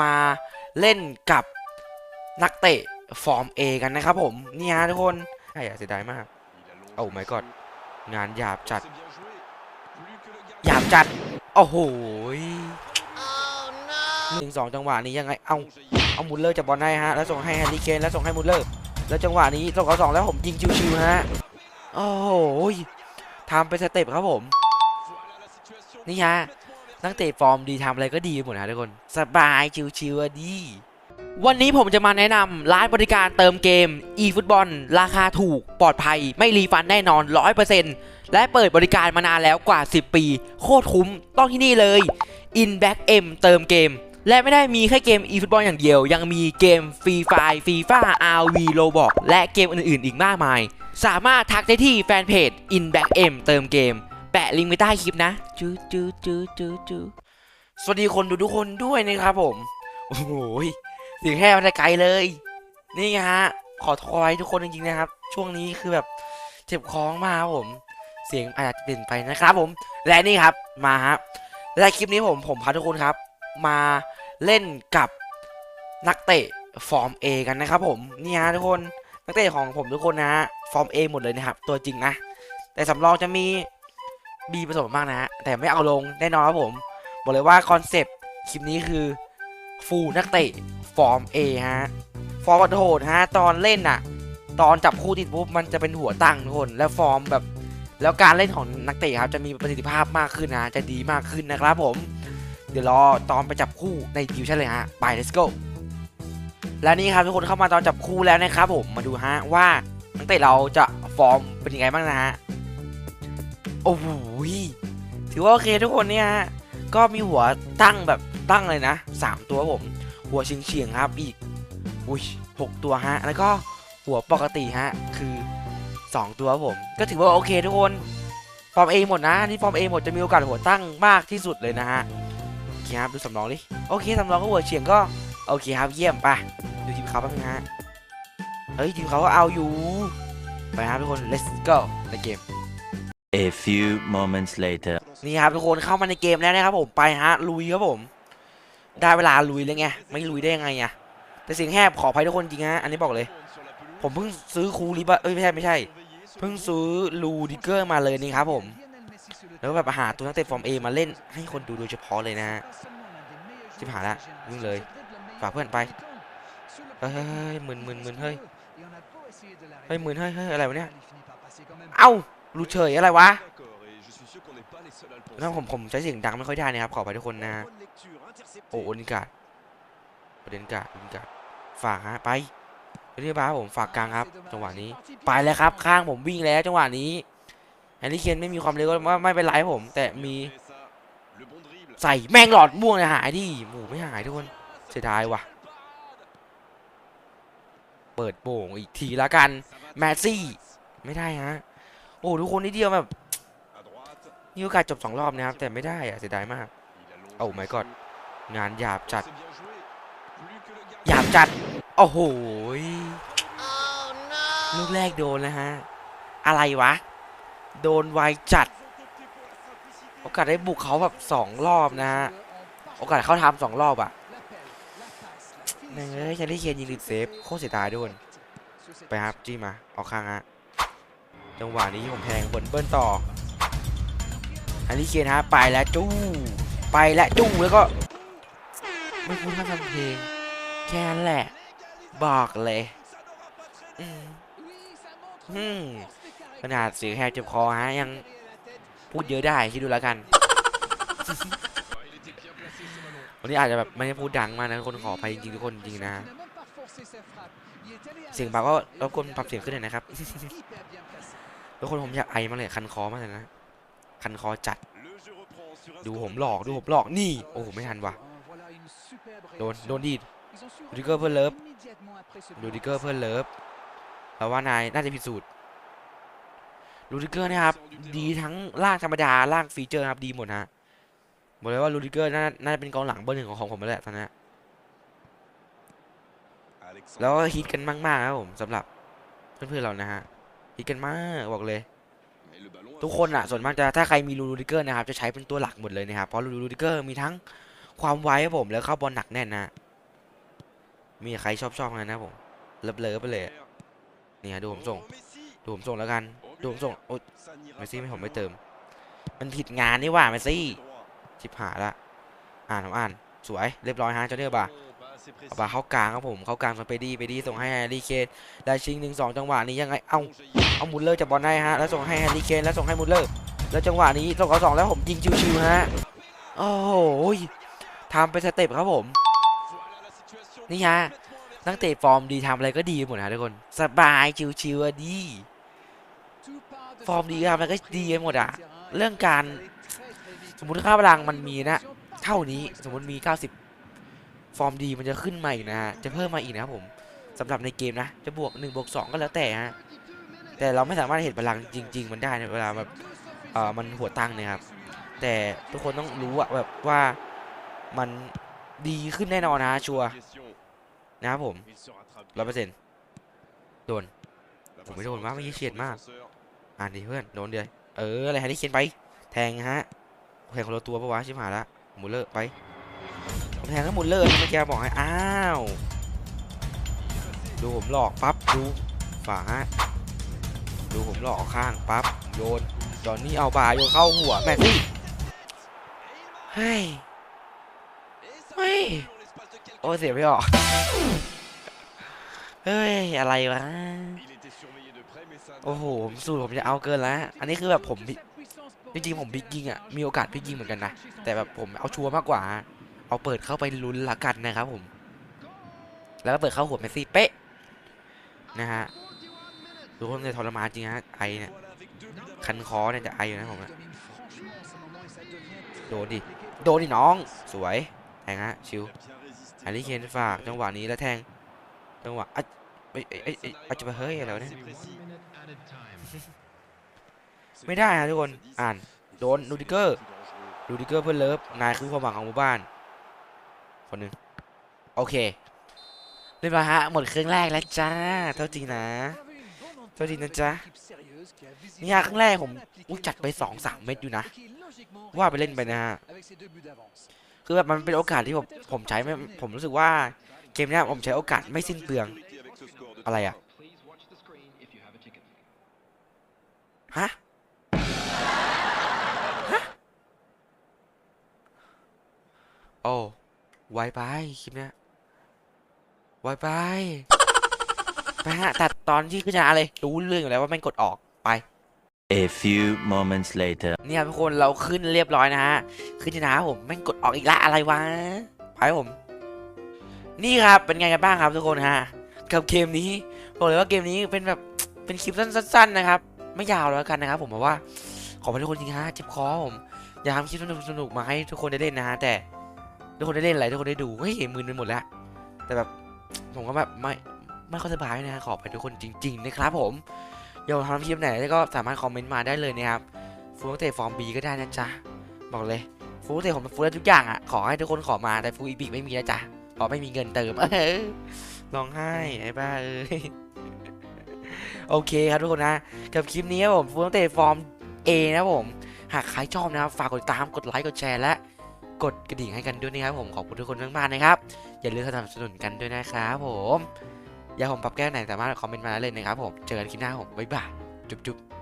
มาเล่นกับนักเตะฟอร์ม A กันนะครับผมนี่ฮะทุกคนใช่อะเสียดายมากโอ้ my god งานหยาบจัด หยาบจัด โอ้โหยหนึ่งสองจังหวะนี้ยังไง เอาเอามุลเลอร์จับบอลได้ฮะ แล้วส่งให้แฮร์รี่เคน แล้วส่งให้มุลเลอร์ แล้วจังหวะนี้ส่งเขาสองแล้วผมยิงชิวๆฮะ โอ้โหยทำเป็นสเต็ปครับผม นี่ฮะ นักเตะฟอร์มดีทำอะไรก็ดีหมดนะทุกคน สบายชิวๆอะดี วันนี้ผมจะมาแนะนำร้านบริการเติมเกม eFootball ราคาถูกปลอดภัย ไม่รีฟันแน่นอน 100%และเปิดบริการมานานแล้วกว่า 10 ปี โคตรคุ้มต้องที่นี่เลย Inback M เติมเกม และไม่ได้มีแค่เกม eFootball อย่างเดียว ยังมีเกม Free Fire FIFA RV Roblox และเกมอื่นๆ อีกมากมาย สามารถทักได้ที่แฟนเพจ Inback M เติมเกม ปะลิงก์ไว้ใต้คลิปนะจูจูจูจูจูสวัสดีคนดูทุกคนด้วยนะครับผม โอ้โหยเสียงแห่มาไกลเลย นี่ฮะ ขอโทษทุกคนจริงๆนะครับ ช่วงนี้คือแบบเจ็บคอมากครับผม เสียงอาจจะเปลี่ยนไปนะครับผม และนี่ครับมาฮะและคลิปนี้ผมผมพาทุกคนครับ มาเล่นกับนักเตะฟอร์ม A กันนะครับผมนี่ฮะทุกคนนักเตะของผมทุกคนนะฮะฟอร์ม A หมดเลยนะครับตัวจริงนะแต่สำรองจะมี บีผสมมากนะฮะแต่ไม่เอาลงแน่นอนครับผมบอกเลยว่าคอนเซปต์คลิปนี้คือฟูนักเตะฟอร์ม A ฮะฟอร์มโหดฮะตอนเล่นน่ะตอนจับคู่ติดปุ๊บมันจะเป็นหัวตั้งทุกคนแล้วฟอร์มแบบ แล้วการเล่นของนักเตะครับจะมีประสิทธิภาพมากขึ้นนะจะดีมากขึ้นนะครับผม เดี๋ยวรอตอนไปจับคู่ในดิวชั่นเลยฮะไป let's go และนี่ครับทุกคนเข้ามาตอนจับคู่แล้วนะครับผมมาดูฮะว่านักเตะเราจะฟอร์มเป็นยังไงบ้างนะฮะ โอ้โหถือว่าโอเคทุกคนเนี่ยฮะก็มีหัวตั้งแบบตั้งเลยนะสามตัวผม หัวเฉียงๆครับอีกอุ้ยหกตัวฮะ แล้วก็หัวปกติฮะ คือสองตัวผม ก็ถือว่าโอเคทุกคนฟอร์มเอหมดนะนี่ฟอร์มเอหมดจะมีโอกาสหัวตั้งมากที่สุดเลยนะฮะโอเคครับดูสำรองดิโอเคสำรองก็หัวเฉียงก็โอเคครับเยี่ยมไปดูทีมเขาแป๊บนึงฮะเฮ้ยทีมเขาก็เอาอยู่ไปครับทุกคน let's go ในเกม A few moments later. นี่ครับทุกคนเข้ามาในเกมแล้วนะครับผมไปฮะลุยครับผม ได้เวลาลุยแล้วไงไม่ลุยได้ยังไงอะแต่เสียงแหบขออภัยทุกคนจริงฮะอันนี้บอกเลย ผมเพิ่งซื้อคูลิบะเอ้ยไม่ใช่ไม่ใช่เพิ่งซื้อลูดิเกอร์มาเลยนี่ครับผม แล้วแบบหาตัวนักเตะฟอร์มเอมาเล่นให้คนดูโดยเฉพาะเลยนะฮะชิบหาละวิ่งเลยฝากเพื่อนไป เฮ้ยหมื่นหมื่นหมื่นเฮ้ยเฮ้ยหมื่นเฮ้ยเฮ้ยอะไรวะเนี่ยเอ้ารูเฉยอะไรวะแล้วผมผมใช้เสียงดังไม่ค่อยได้นะครับขอไปทุกคนนะโอ้โอนิกาประเด็นกาโอนิกาฝากฮะไปไปที่บ้านผมฝากกลางครับ จังหวะนี้ไปแล้วครับ ข้างผมวิ่งแล้ว จังหวะนี้แฮร์รี่เคนไม่มีความเร็วก็ไม่ไม่เป็นไรผม แต่มีใส่แมงหลอดม่วงนี่ยหายดิหมูไม่หายทุกคนเสียดายว่ะ เปิดโป่งอีกทีละกันแมสซี่ไม่ได้ฮะโอ้ทุกคนนิดเดียวแบบมีโอกาสจบสองรอบนะครับแต่ไม่ได้อะเสียดายมากโอ้ my god งานหยาบจัดหยาบจัดโอ้โหลูกแรกโดนนะฮะอะไรวะ โดนไวจัด โอกาสได้บุกเขาแบบสองรอบนะฮะโอกาสเข้าทำสองรอบอะ แม่งเอ้ยแชนลี่เคนยิงติดเซฟโคตรเสียดายด้วยไปครับจี้มาออกข้างฮะจังหวะนี้ผมแทงบนเบิ้ลต่อแฮร์รี่เคนฮะไปแล้วจู้ไปแล้วจู้แล้วก็ไม่พูดท่าทำเพลงแค่นั้นแหละ บอกเลยขนาดเสียงแหบเจ็บคอฮะยังพูดเยอะได้คิดดูแล้วกัน วันนี้อาจจะแบบไม่ได้พูดดังมากนะคนขออภัยจริงๆทุกคนจริงนะเสียงเบาก็รบกวนปรับเสียงขึ้นหน่อยนะครับทุกคนผมอยากไอมากเลยคันคอมากเลยนะคันคอจัด ดูผมหลอกดูผมหลอกนี่โอ้โหไม่ทันว่ะโดนโดนดีดดูดิเกอร์เพื่อเลิฟดูดิเกอร์เพื่อเลิฟฟเราว่านายน่าจะพิดสูจน์ลูดิเกอร์นะครับดีทั้งร่างธรรมดาร่างฟีเจอร์ครับดีหมดฮะ บอกเลยว่าลูดิเกอร์น่าน่าจะเป็นกองหลังเบอร์หนึ่งของของผมแล้วแหละตอนนี้แล้วก็ฮิตกันมากๆครับผมสำหรับเพื่อนๆเรานะฮะฮิตกันมากบอกเลย ทุกคนอะส่วนมากจะถ้าใครมีลูดิเกอร์นะครับจะใช้เป็นตัวหลักหมดเลยนะครับเพราะลูดิเกอร์มีทั้งความไวครับผมแล้วเข้าบอลหนักแน่นนะมีใครชอบชอบกันนะผมเลิฟเลิฟไปเลยอะนี่ฮะดูผมส่งดูผมส่งแล้วกันดูผมส่งโอ๊ยเมสซี่ไม่ผมไม่เติม มันผิดงานนี่หว่าเมสซี่ ชิบหายละอ่านผมอ่าน สวยเรียบร้อยฮะเจ้าเนอร์บาเอาบาเข้ากลางครับผมเข้ากลางส่งไปดีไปดีส่งให้แฮร์รี่เคนได้ชิงหนึ่งสองจังหวะนี้ยังไงเอ้าเอามุลเลอร์จับบอลได้ฮะแล้วส่งให้แฮร์รี่เคนแล้วส่งให้มุลเลอร์แล้วจังหวะนี้ส่งเขาสองแล้วผมยิงชิวๆฮะโอ้โหทำเป็นสเต็ปครับผมนี่ฮะนักเตะฟอร์มดีทำอะไรก็ดีหมดนะทุกคนสบายชิวๆดี ฟอร์มดีทำอะไรก็ดีหมดอะเรื่องการ สมมติค่าพลังมันมีนะ เท่านี้สมมติมี 90 ฟอร์มดีมันจะขึ้นมาอีกนะฮะจะเพิ่มมาอีกนะครับผมสำหรับในเกมนะ จะบวก1บวก2ก็แล้วแต่ฮะแต่เราไม่สามารถเห็นพลังจริง ๆ มันได้ในเวลาแบบเอ่อมันหัวตั้งเนะครับ แต่ทุกคนต้องรู้อะแบบว่ามันดีขึ้นแน่นอนนะชัวนะครับผมร้อยเปอร์เซ็นต์โดนผมไม่โดนวะเมื่อกี้เฉียดมาก อ่านดิเพื่อน โดนเดียวเออ อะไรฮะที่เขียนไป แทงฮะ แทงคนละตัวปะวะชิบหายละหมุนเลอร์ไปแทงก็หมุนเลอร์เมื่อกี้บอกให้อ้าวดูผมหลอกปั๊บดูฝาดูผมหลอกข้างปั๊บโยนจอนนี่เอาบาโยนเข้าหัวแม่งสิเฮ้ยเฮ้ยโอ้เสียไม่ออกเฮ้ยอะไรวะโอ้โหผมสูตรผมจะเอาเกินแล้วอันนี้คือแบบผม จริงๆผมพลิกยิงอะมีโอกาสพลิกยิงเหมือนกันนะแต่แบบผมเอาชัวร์มากกว่า เอาเปิดเข้าไปลุ้นละกันนะครับผม แล้วก็เปิดเข้าหัวเมสซี่เป๊ะนะฮะดูคนจะทรมานจริงฮะไอเนี่ยคันคอเนี่ยจะไออยู่นะผมอะโดนดิโดนดิน้องสวยแทงฮะชิวแฮร์รี่เคนฝากจังหวะนี้แล้วแทงจังหวะอะเอ้ยเอ้ยเอ้ยเอ้ยอาจจะไปเฮ้ยอะไรเนี่ย ไม่ได้นะทุกคนอ่านโดนลูดิเกอร์ลูดิเกอร์เพื่อนเลิฟนายคือความหวังของหมู่บ้าน คนหนึ่งโอเคเรียบร้อยฮะหมดครึ่งแรกแล้วจ้าเท่าจริงนะเท่าจริงนะจ๊ะนี่ฮะครึ่งแรกผมอุ๊ยจัดไปสองสามเม็ดอยู่นะ ว่าไปเล่นไปนะฮะคือแบบมันเป็นโอกาสที่ผมผมใช้ไม่ผมรู้สึกว่าเกมนี้ผมใช้โอกาสไม่สิ้นเปลืองอะไรอะฮะ โอ้ไวไปคลิปเนี้ยไวไปไปฮะแต่ตอนที่ขึ้นชนะเลยรู้เรื่องอยู่แล้วว่าแม่งกดออกไป A few moments later. เนี่ยทุกคนเราขึ้นเรียบร้อยนะฮะขึ้นชนะครับผมแม่งกดออกอีกละอะไรวะไปครับผม นี่ครับเป็นไงกันบ้างครับทุกคนฮะกับเกมนี้บอกเลยว่าเกมนี้เป็นแบบเป็นคลิปสั้นๆนะครับ ไม่ยาวแล้วกันนะครับ ผมเพราะว่าขอไปทุกคนจริงฮะเจ็บคอผมอยากทำคลิปสนุกๆมาให้ทุกคนได้เล่นนะฮะแต่ ทุกคนได้เล่นอะไรทุกคนได้ดูเฮ้ยมึนไปหมดแล้ว แต่แบบผมก็แบบไม่ไม่ค่อยสบายนะขอไปทุกคนจริง ๆ นะครับผมอยากทำคลิปไหนก็สามารถคอมเมนต์มาได้เลยนะครับฟูลเตะฟอร์มบีก็ได้นะจ๊ะบอกเลยฟูลเตะผมฟูลได้ทุกอย่างอะขอให้ทุกคนขอมาแต่ฟูอีบิกไม่มีนะจ๊ะเพราะไม่มีเงินเติมเออร้องไห้ไอ้บ้าเอ้ยโอเคครับทุกคนนะ กับคลิปนี้ครับผมฟูลเตะฟอร์ม A นะผม หากใครชอบนะครับฝากกดติดตามกดไลค์กดแชร์และ กดกระดิ่งให้กันด้วยนะครับผมขอบคุณทุกคนมากๆนะครับ อย่าลืมสนับสนุนกันด้วยนะครับผม อย่าผมปรับแก้ไหนสามารถคอมเมนต์มาได้เลยนะครับผม เจอกันคลิปหน้าผมบ๊ายบายจุ๊บๆ